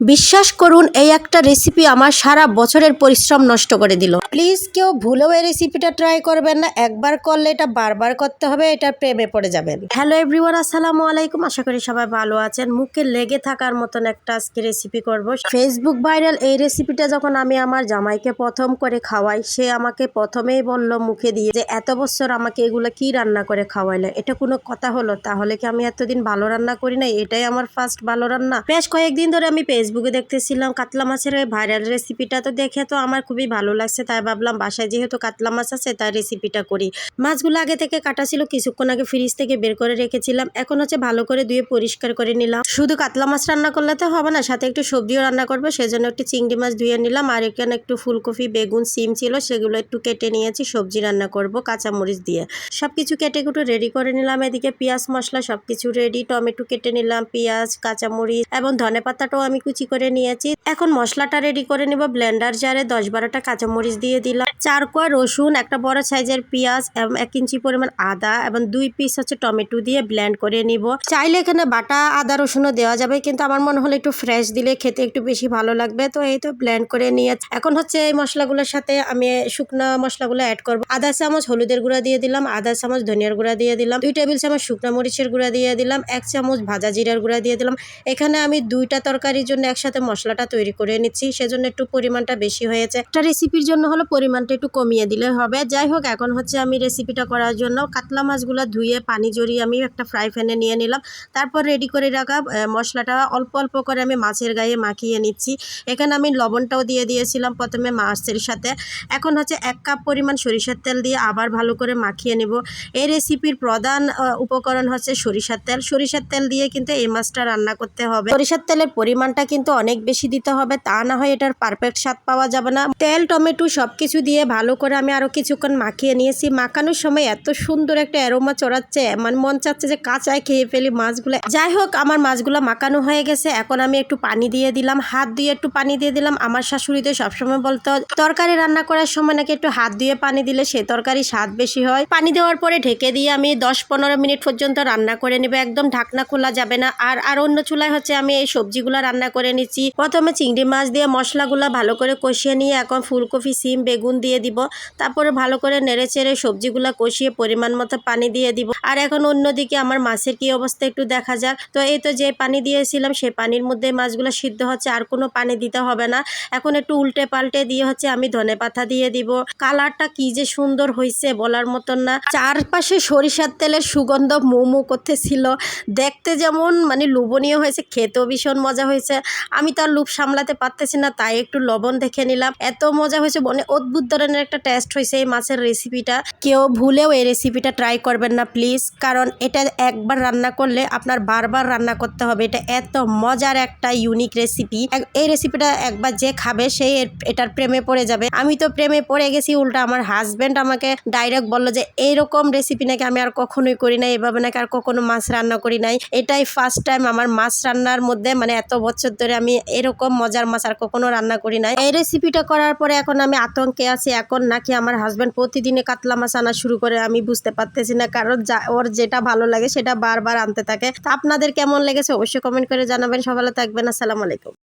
বিশ্বাস করুন, এই একটা রেসিপি আমার সারা বছরের পরিশ্রম নষ্ট করে দিল। প্লিজ কেউ ভুলেও এই রেসিপিটা ট্রাই করবেন না। একবার করলে এটা বারবার করতে হবে এটা প্রেমে পড়ে যাবেন। হ্যালো এভরিওয়ান আসসালামু আলাইকুম। আশা করি সবাই ভালো আছেন। মুখে লেগে থাকার মতন একটা আজকে রেসিপি করব। ফেসবুক ভাইরাল এই রেসিপিটা যখন আমি আমার জামাইকে প্রথম করে খাওয়াই, সে আমাকে প্রথমেই বলল মুখে দিয়ে যে, এত বছর আমাকে এগুলো কি রান্না করে খাওয়াইলে? এটা কোনো কথা হলো? তাহলে কি আমি এতদিন ভালো রান্না করি না এটাই আমার ফার্স্ট ভালো রান্না? বেশ কয়েকদিন ধরে আমি ফেসবুকে দেখতেছিলাম কাতলা মাছের ওই ভাইরাল রেসিপিটা তো দেখে তো আমার খুবই ভালো লাগছে, তাই ভাবলাম বাসায় যেহেতু কাতলা মাছ আছে, তাই রেসিপিটা করি। মাছগুলো আগে থেকে কাটা ছিল, কিছুক্ষণ আগে ফ্রিজ থেকে বের করে রেখেছিলাম। এখন হচ্ছে ভালো করে ধুয়ে পরিষ্কার করে নিলাম। শুধু কাতলা মাছ রান্না করলে তো হবে না, সাথে একটু সবজিও রান্না করব, সেজন্য একটু চিংড়ি মাছ ধুয়ে নিলাম। আর এখানে একটু ফুলকপি, বেগুন, সিম ছিল, সেগুলো একটু কেটে নিয়েছি, সবজি রান্না করব কাঁচামরিচ দিয়ে। সব কিছু কেটে কুটে রেডি করে নিলাম, এদিকে পেঁয়াজ মশলা সব কিছু রেডি টমেটো কেটে নিলাম, পেঁয়াজ, কাঁচামরিচ, এবং ধনে পাতাটাও আমি কুচি করে নিয়েছি। এখন মশলাটা রেডি করে নিব ব্লেন্ডার জারে দশ বারোটা কাঁচামরিচ দিয়ে দিলাম। চার কোয়া রসুন, একটা বড় সাইজের পেঁয়াজ এবং এক ইঞ্চি পরিমাণ আদা এবং দুই পিস হচ্ছে টমেটো দিয়ে ব্লেন্ড করে নিব। চাইলে এখানে বাটা, আদা, রসুনও দেওয়া যাবে, কিন্তু আমার মনে হলো একটু ফ্রেশ দিলে খেতে একটু বেশি ভালো লাগবে। তো এই তো ব্লেন্ড করে নিয়ে এখন হচ্ছে এই মশলাগুলোর সাথে আমি শুকনো মশলাগুলো অ্যাড করব। আধা চামচ হলুদের গুঁড়া দিয়ে দিলাম আধা চামচ ধনিয়ার গুঁড়া দিয়ে দিলাম, দুই টেবিল চামচ শুকনো মরিচের গুঁড়া দিয়ে দিলাম, এক চামচ ভাজা জিরার গুঁড়া দিয়ে দিলাম। এখানে আমি দুইটা তরকারির জন্য একসাথে মশলাটা তৈরি করে নিচ্ছি, সেজন্য একটু পরিমাণটা বেশি হয়েছে। একটা রেসিপির জন্য হলো পরিমাণটা একটু কমিয়ে দিলে হবে। যাই হোক, এখন হচ্ছে আমি রেসিপিটা করার জন্য কাতলা মাছগুলো ধুয়ে পানি জড়িয়ে আমি একটা ফ্রাই প্যানে নিয়ে নিলাম। তারপর রেডি করে রাখা মশলাটা অল্প অল্প করে আমি মাছের গায়ে মাখিয়ে নিচ্ছি। এখানে আমি লবণটাও দিয়ে দিয়েছিলাম প্রথমে মাছের সাথে। এখন হচ্ছে এক কাপ পরিমাণ সরিষার তেল দিয়ে আবার ভালো করে মাখিয়ে নেব। এই রেসিপির প্রধান উপকরণ হচ্ছে সরিষার তেল। সরিষার তেল দিয়ে কিন্তু এই মাছটা রান্না করতে হবে। সরিষার তেলের পরিমাণটা অনেক বেশি দিতে হবে, তা না হয় এটার পারফেক্ট স্বাদ পাওয়া যাবে না। তেল, টমেটো সব কিছু দিয়ে ভালো করে আমি আরও কিছুক্ষণ মাখিয়ে নিয়েছি। মাখানোর সময় এত সুন্দর একটা অ্যারোমা চড়াচ্ছে মানে মন চাচ্ছে যে কাঁচায় খেয়ে ফেলি মাছগুলো। যাই হোক, আমার মাছগুলো মাখানো হয়ে গেছে, এখন আমি একটু পানি দিয়ে দিলাম। হাত দিয়ে একটু পানি দিয়ে দিলাম। আমার শাশুড়িতে সবসময় বলতো তরকারি রান্না করার সময় নাকি একটু হাত দিয়ে পানি দিলে সে তরকারি স্বাদ বেশি হয়? পানি দেওয়ার পরে ঢেকে দিয়ে আমি দশ পনেরো মিনিট পর্যন্ত রান্না করে নেব। একদম ঢাকনা খোলা যাবে না। আর আর অন্য চুলায় হচ্ছে আমি এই সবজিগুলো রান্না করে নিচ্ছি। প্রথমে চিংড়ি মাছ দিয়ে মশলাগুলো ভালো করে কষিয়ে নিয়ে এখন ফুলকপি, সিম, বেগুন দিয়ে দিব। তারপরে ভালো করে নেড়ে চেড়ে সবজিগুলো কষিয়ে পরিমাণ মতো পানি দিয়ে দিব। আর এখন অন্যদিকে আমার মাছের কি অবস্থা একটু দেখা যাক। তো এই তো যে পানি দিয়েছিলাম সেই পানির মধ্যে মাছগুলো সিদ্ধ হচ্ছে, আর কোনো পানি দিতে হবে না। এখন একটু উল্টে পাল্টে দিয়ে হচ্ছে আমি ধনে পাতা দিয়ে দিব। কালারটা কি যে সুন্দর হয়েছে বলার মতন না। চারপাশে সরিষার তেলের সুগন্ধ মৌ মৌ করতেছিল। দেখতে যেমন মানে লোভনীয় হয়েছে, খেতেও ভীষণ মজা হয়েছে। আমি তো আর লোভ সামলাতে পারতেছি না, তাই একটু লবণ দেখে নিলাম। এত মজা হয়েছে মানে অদ্ভুত ধরনের একটা টেস্ট হয়েছে এই মাছের রেসিপিটা কেউ ভুলেও এই রেসিপিটা ট্রাই করবেন না প্লিজ কারণ এটা একবার রান্না করলে আপনার বারবার রান্না করতে হবে। এটা এত মজার একটা ইউনিক রেসিপি এই রেসিপিটা একবার যে খাবে সেই এটার প্রেমে পড়ে যাবে। আমি তো প্রেমে পড়ে গেছি, উল্টা আমার হাজব্যান্ড আমাকে ডাইরেক্ট বলল যে, এইরকম রেসিপি নাকি আমি আর কখনোই করি নাই, এভাবে নাকি আর কখনো মাছ রান্না করি নাই। এটাই ফার্স্ট টাইম আমার মাছ রান্নার মধ্যে মানে এত বছর ধরে আমি এরকম মজার মাছ আর কখনো রান্না করি না এই রেসিপিটা করার পরে এখন আমি আতঙ্কে আছি। এখন নাকি আমার হাজব্যান্ড প্রতিদিনে কাতলা মাছ আনা শুরু করে, আমি বুঝতে পারতেছি না। কারণ ওর যেটা ভালো লাগে সেটা বারবার আনতে থাকে। তা আপনাদের কেমন লেগেছে অবশ্যই কমেন্ট করে জানাবেন। সবাই থাকবেন। আসসালামু আলাইকুম।